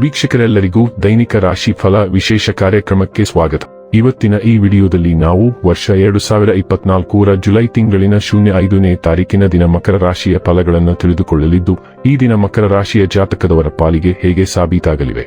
ವೀಕ್ಷಕರೆಲ್ಲರಿಗೂ ದೈನಿಕ ರಾಶಿ ಫಲ ವಿಶೇಷ ಕಾರ್ಯಕ್ರಮಕ್ಕೆ ಸ್ವಾಗತ. ಇವತ್ತಿನ ಈ ವಿಡಿಯೋದಲ್ಲಿ ನಾವು ವರ್ಷ ಎರಡು ಸಾವಿರ ಇಪ್ಪತ್ನಾಲ್ಕೂರ ಜುಲೈ ತಿಂಗಳಿನ ಶೂನ್ಯ ಐದನೇ ತಾರೀಕಿನ ದಿನ ಮಕರ ರಾಶಿಯ ಫಲಗಳನ್ನು ತಿಳಿದುಕೊಳ್ಳಲಿದ್ದು, ಈ ದಿನ ಮಕರ ರಾಶಿಯ ಜಾತಕದವರ ಪಾಲಿಗೆ ಹೇಗೆ ಸಾಬೀತಾಗಲಿವೆ?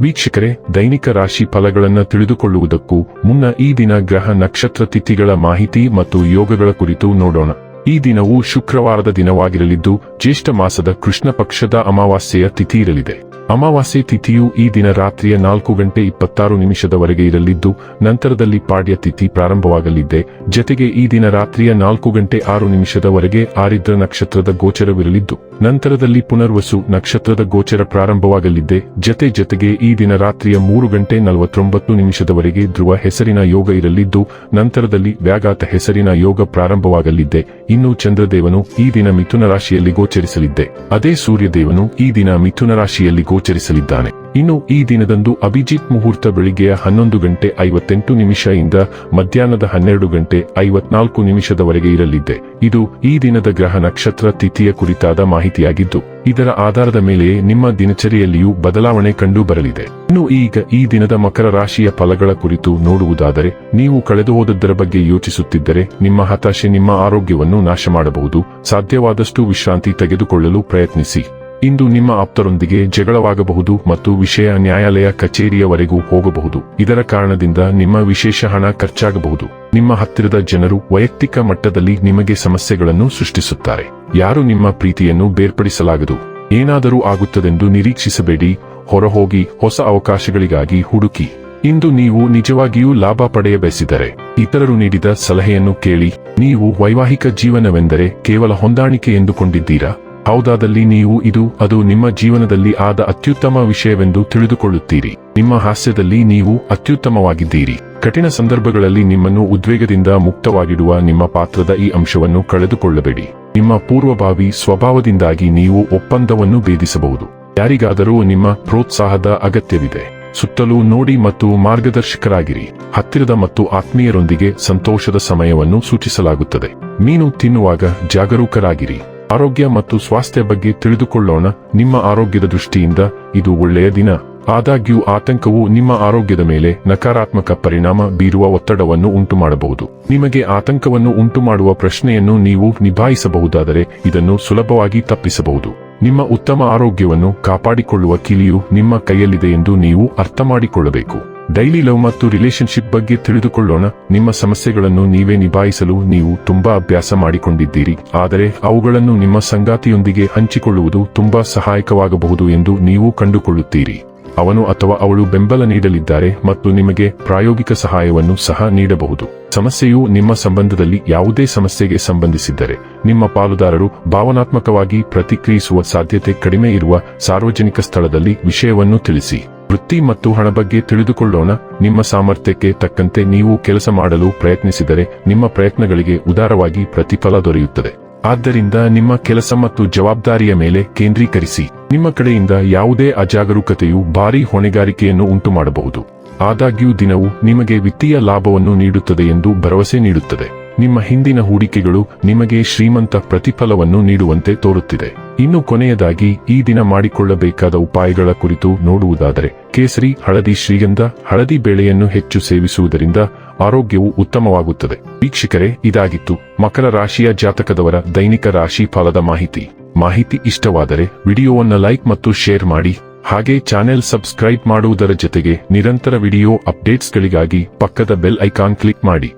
ವೀಕ್ಷಕರೇ, ದೈನಿಕ ರಾಶಿ ಫಲಗಳನ್ನು ತಿಳಿದುಕೊಳ್ಳುವುದಕ್ಕೂ ಮುನ್ನ ಈ ದಿನ ಗ್ರಹ ನಕ್ಷತ್ರ ತಿಥಿಗಳ ಮಾಹಿತಿ ಮತ್ತು ಯೋಗಗಳ ಕುರಿತು ನೋಡೋಣ. ಈ ದಿನವು ಶುಕ್ರವಾರದ ದಿನವಾಗಿರಲಿದ್ದು, ಜ್ಯೇಷ್ಠ ಮಾಸದ ಕೃಷ್ಣ ಪಕ್ಷದ ಅಮಾವಾಸ್ಯೆಯ ತಿಥಿ ಇರಲಿದೆ. ಅಮಾವಾಸ್ಯೆ ತಿಥಿಯು ಈ ದಿನ ರಾತ್ರಿಯ ನಾಲ್ಕು ಗಂಟೆ ಇಪ್ಪತ್ತಾರು ನಿಮಿಷದವರೆಗೆ ಇರಲಿದ್ದು, ನಂತರದಲ್ಲಿ ಪಾಡ್ಯ ತಿಥಿ ಪ್ರಾರಂಭವಾಗಲಿದೆ. ಜತೆಗೆ ಈ ದಿನ ರಾತ್ರಿಯ ನಾಲ್ಕು ಗಂಟೆ ಆರು ನಿಮಿಷದವರೆಗೆ ಆರಿದ್ರ ನಕ್ಷತ್ರದ ಗೋಚರವಿರಲಿದ್ದು, ನಂತರದಲ್ಲಿ ಪುನರ್ವಸು ನಕ್ಷತ್ರದ ಗೋಚರ ಪ್ರಾರಂಭವಾಗಲಿದೆ. ಜತೆ ಜತೆಗೆ ಈ ದಿನ ರಾತ್ರಿಯ ಮೂರು ಗಂಟೆ ನಲವತ್ತೊಂಬತ್ತು ನಿಮಿಷದವರೆಗೆ ಧ್ರುವ ಹೆಸರಿನ ಯೋಗ ಇರಲಿದ್ದು, ನಂತರದಲ್ಲಿ ವ್ಯಾಘಾತ ಹೆಸರಿನ ಯೋಗ ಪ್ರಾರಂಭವಾಗಲಿದೆ. ಇನ್ನು ಚಂದ್ರದೇವನು ಈ ದಿನ ಮಿಥುನ ರಾಶಿಯಲ್ಲಿ ಗೋಚರಿಸಲಿದ್ದೆ ಅದೇ ಸೂರ್ಯದೇವನು ಈ ದಿನ ಮಿಥುನ ರಾಶಿಯಲ್ಲಿ ಗೋಚರಿಸಲಿದ್ದಾನೆ. ಇನ್ನು ಈ ದಿನದಂದು ಅಭಿಜಿತ್ ಮುಹೂರ್ತ ಬೆಳಿಗ್ಗೆಯ ಹನ್ನೊಂದು ಗಂಟೆ ಐವತ್ತೆಂಟು ನಿಮಿಷದಿಂದ ಮಧ್ಯಾಹ್ನದ ಹನ್ನೆರಡು ಗಂಟೆ ಐವತ್ನಾಲ್ಕು ನಿಮಿಷದವರೆಗೆ ಇರಲಿದೆ ಇದು ಈ ದಿನದ ಗ್ರಹ ನಕ್ಷತ್ರ ತಿಥಿಯ ಕುರಿತಾದ ಮಾಹಿತಿಯಾಗಿದ್ದು, ಇದರ ಆಧಾರದ ಮೇಲೆಯೇ ನಿಮ್ಮ ದಿನಚರಿಯಲ್ಲಿಯೂ ಬದಲಾವಣೆ ಕಂಡು ಬರಲಿದೆ. ಇನ್ನು ಈಗ ಈ ದಿನದ ಮಕರ ರಾಶಿಯ ಫಲಗಳ ಕುರಿತು ನೋಡುವುದಾದರೆ, ನೀವು ಕಳೆದು ಹೋದದ್ದರ ಬಗ್ಗೆ ಯೋಚಿಸುತ್ತಿದ್ದರೆ, ನಿಮ್ಮ ಹತಾಶೆ ನಿಮ್ಮ ಆರೋಗ್ಯವನ್ನು ನಾಶ ಮಾಡಬಹುದು ಸಾಧ್ಯವಾದಷ್ಟು ವಿಶ್ರಾಂತಿ ತೆಗೆದುಕೊಳ್ಳಲು ಪ್ರಯತ್ನಿಸಿ. ಇಂದು ನಿಮ್ಮ ಆಪ್ತರೊಂದಿಗೆ ಜಗಳವಾಗಬಹುದು ಮತ್ತು ವಿಷಯ ನ್ಯಾಯಾಲಯ ಕಚೇರಿಯವರೆಗೂ ಹೋಗಬಹುದು. ಇದರ ಕಾರಣದಿಂದ ನಿಮ್ಮ ವಿಶೇಷ ಹಣ ಖರ್ಚಾಗಬಹುದು. ನಿಮ್ಮ ಹತ್ತಿರದ ಜನರು ವೈಯಕ್ತಿಕ ಮಟ್ಟದಲ್ಲಿ ನಿಮಗೆ ಸಮಸ್ಯೆಗಳನ್ನು ಸೃಷ್ಟಿಸುತ್ತಾರೆ. ಯಾರು ನಿಮ್ಮ ಪ್ರೀತಿಯನ್ನು ಬೇರ್ಪಡಿಸಲಾಗದು? ಏನಾದರೂ ಆಗುತ್ತದೆಂದು ನಿರೀಕ್ಷಿಸಬೇಡಿ. ಹೊರಹೋಗಿ ಹೊಸ ಅವಕಾಶಗಳಿಗಾಗಿ ಹುಡುಕಿ. ಇಂದು ನೀವು ನಿಜವಾಗಿಯೂ ಲಾಭ ಪಡೆಯ ಬಯಸಿದರೆ ಇತರರು ನೀಡಿದ ಸಲಹೆಯನ್ನು ಕೇಳಿ. ನೀವು ವೈವಾಹಿಕ ಜೀವನವೆಂದರೆ ಕೇವಲ ಹೊಂದಾಣಿಕೆ ಎಂದುಕೊಂಡಿದ್ದೀರಾ? ಹೌದಾದಲ್ಲಿ ನೀವು ಇದು, ಅದು ನಿಮ್ಮ ಜೀವನದಲ್ಲಿ ಆದ ಅತ್ಯುತ್ತಮ ವಿಷಯವೆಂದು ತಿಳಿದುಕೊಳ್ಳುತ್ತೀರಿ. ನಿಮ್ಮ ಹಾಸ್ಯದಲ್ಲಿ ನೀವು ಅತ್ಯುತ್ತಮವಾಗಿದ್ದೀರಿ. ಕಠಿಣ ಸಂದರ್ಭಗಳಲ್ಲಿ ನಿಮ್ಮನ್ನು ಉದ್ವೇಗದಿಂದ ಮುಕ್ತವಾಗಿಡುವ ನಿಮ್ಮ ಪಾತ್ರದ ಈ ಅಂಶವನ್ನು ಕಳೆದುಕೊಳ್ಳಬೇಡಿ. ನಿಮ್ಮ ಪೂರ್ವಭಾವಿ ಸ್ವಭಾವದಿಂದಾಗಿ ನೀವು ಒಪ್ಪಂದವನ್ನು ಭೇದಿಸಬಹುದು. ಯಾರಿಗಾದರೂ ನಿಮ್ಮ ಪ್ರೋತ್ಸಾಹದ ಅಗತ್ಯವಿದೆ. ಸುತ್ತಲೂ ನೋಡಿ ಮತ್ತು ಮಾರ್ಗದರ್ಶಕರಾಗಿರಿ. ಹತ್ತಿರದ ಮತ್ತು ಆತ್ಮೀಯರೊಂದಿಗೆ ಸಂತೋಷದ ಸಮಯವನ್ನು ಸೂಚಿಸಲಾಗುತ್ತದೆ. ಮೀನು ತಿನ್ನುವಾಗ ಜಾಗರೂಕರಾಗಿರಿ. ಆರೋಗ್ಯ ಮತ್ತು ಸ್ವಾಸ್ಥ್ಯ ಬಗ್ಗೆ ತಿಳಿದುಕೊಳ್ಳೋಣ. ನಿಮ್ಮ ಆರೋಗ್ಯದ ದೃಷ್ಟಿಯಿಂದ ಇದು ಒಳ್ಳೆಯ ದಿನ. ಆದಾಗ್ಯೂ ಆತಂಕವು ನಿಮ್ಮ ಆರೋಗ್ಯದ ಮೇಲೆ ನಕಾರಾತ್ಮಕ ಪರಿಣಾಮ ಬೀರುವ ಒತ್ತಡವನ್ನು ಉಂಟುಮಾಡಬಹುದು. ನಿಮಗೆ ಆತಂಕವನ್ನು ಉಂಟುಮಾಡುವ ಪ್ರಶ್ನೆಯನ್ನು ನೀವು ನಿಭಾಯಿಸಬಹುದಾದರೆ ಇದನ್ನು ಸುಲಭವಾಗಿ ತಪ್ಪಿಸಬಹುದು. ನಿಮ್ಮ ಉತ್ತಮ ಆರೋಗ್ಯವನ್ನು ಕಾಪಾಡಿಕೊಳ್ಳುವ ಕಿಲಿಯು ನಿಮ್ಮ ಕೈಯಲ್ಲಿದೆ ಎಂದು ನೀವು ಅರ್ಥ ಮಾಡಿಕೊಳ್ಳಬೇಕು ಡೈಲಿ ಲವ್ ಮತ್ತು ರಿಲೇಶನ್ಶಿಪ್ ಬಗ್ಗೆ ತಿಳಿದುಕೊಳ್ಳೋಣ. ನಿಮ್ಮ ಸಮಸ್ಯೆಗಳನ್ನು ನೀವೇ ನಿಭಾಯಿಸಲು ನೀವು ತುಂಬಾ ಅಭ್ಯಾಸ ಮಾಡಿಕೊಂಡಿದ್ದೀರಿ. ಆದರೆ ಅವುಗಳನ್ನು ನಿಮ್ಮ ಸಂಗಾತಿಯೊಂದಿಗೆ ಹಂಚಿಕೊಳ್ಳುವುದು ತುಂಬಾ ಸಹಾಯಕವಾಗಬಹುದು ಎಂದು ನೀವು ಕಂಡುಕೊಳ್ಳುತ್ತೀರಿ. ಅವನು ಅಥವಾ ಅವಳು ಬೆಂಬಲ ನೀಡಲಿದ್ದಾರೆ ಮತ್ತು ನಿಮಗೆ ಪ್ರಾಯೋಗಿಕ ಸಹಾಯವನ್ನು ಸಹ ನೀಡಬಹುದು. ಸಮಸ್ಯೆಯು ನಿಮ್ಮ ಸಂಬಂಧದಲ್ಲಿ ಯಾವುದೇ ಸಮಸ್ಯೆಗೆ ಸಂಬಂಧಿಸಿದ್ದರೆ, ನಿಮ್ಮ ಪಾಲುದಾರರು ಭಾವನಾತ್ಮಕವಾಗಿ ಪ್ರತಿಕ್ರಿಯಿಸುವ ಸಾಧ್ಯತೆ ಕಡಿಮೆ ಇರುವ ಸಾರ್ವಜನಿಕ ಸ್ಥಳದಲ್ಲಿ ವಿಷಯವನ್ನು ತಿಳಿಸಿ. ವೃತ್ತಿ ಮತ್ತು ಹಣ ಬಗ್ಗೆ ತಿಳಿದುಕೊಳ್ಳೋಣ. ನಿಮ್ಮ ಸಾಮರ್ಥ್ಯಕ್ಕೆ ತಕ್ಕಂತೆ ನೀವು ಕೆಲಸ ಮಾಡಲು ಪ್ರಯತ್ನಿಸಿದರೆ ನಿಮ್ಮ ಪ್ರಯತ್ನಗಳಿಗೆ ಉದಾರವಾಗಿ ಪ್ರತಿಫಲ ದೊರೆಯುತ್ತದೆ. ಆದ್ದರಿಂದ ನಿಮ್ಮ ಕೆಲಸ ಮತ್ತು ಜವಾಬ್ದಾರಿಯ ಮೇಲೆ ಕೇಂದ್ರೀಕರಿಸಿ. ನಿಮ್ಮ ಕಡೆಯಿಂದ ಯಾವುದೇ ಅಜಾಗರೂಕತೆಯು ಭಾರೀ ಹೊಣೆಗಾರಿಕೆಯನ್ನು ಉಂಟು ಮಾಡಬಹುದು ಆದಾಗ್ಯೂ ದಿನವು ನಿಮಗೆ ವಿತ್ತೀಯ ಲಾಭವನ್ನು ನೀಡುತ್ತದೆ ಎಂದು ಭರವಸೆ ನೀಡುತ್ತದೆ. ನಿಮ್ಮ ಹಿಂದಿನ ಹೂಡಿಕೆಗಳು ನಿಮಗೆ ಶ್ರೀಮಂತ ಪ್ರತಿಫಲವನ್ನು ನೀಡುವಂತೆ ತೋರುತ್ತಿದೆ. ಇನ್ನು ಕೊನೆಯದಾಗಿ ಈ ದಿನ ಮಾಡಿಕೊಳ್ಳಬೇಕಾದ ಉಪಾಯಗಳ ಕುರಿತು ನೋಡುವುದಾದರೆ, ಕೇಸರಿ ಹಳದಿ ಶ್ರೀಗಂಧ ಹಳದಿ ಬೇಳೆಯನ್ನು ಹೆಚ್ಚು ಸೇವಿಸುವುದರಿಂದ ಆರೋಗ್ಯವು ಉತ್ತಮವಾಗುತ್ತದೆ. ವೀಕ್ಷಕರೇ, ಇದಾಗಿತ್ತು ಮಕರ ರಾಶಿಯ ಜಾತಕದವರ ದೈನಿಕ ರಾಶಿ ಫಲದ ಮಾಹಿತಿ. ಮಾಹಿತಿ ಇಷ್ಟವಾದರೆ ವಿಡಿಯೋವನ್ನು ಲೈಕ್ ಮತ್ತು ಶೇರ್ ಮಾಡಿ, ಹಾಗೆ ಚಾನೆಲ್ ಸಬ್ಸ್ಕ್ರೈಬ್ ಮಾಡುವುದರ ಜೊತೆಗೆ ನಿರಂತರ ವಿಡಿಯೋ ಅಪ್ಡೇಟ್ಸ್ಗಳಿಗಾಗಿ ಪಕ್ಕದ ಬೆಲ್ ಐಕಾನ್ ಕ್ಲಿಕ್ ಮಾಡಿ.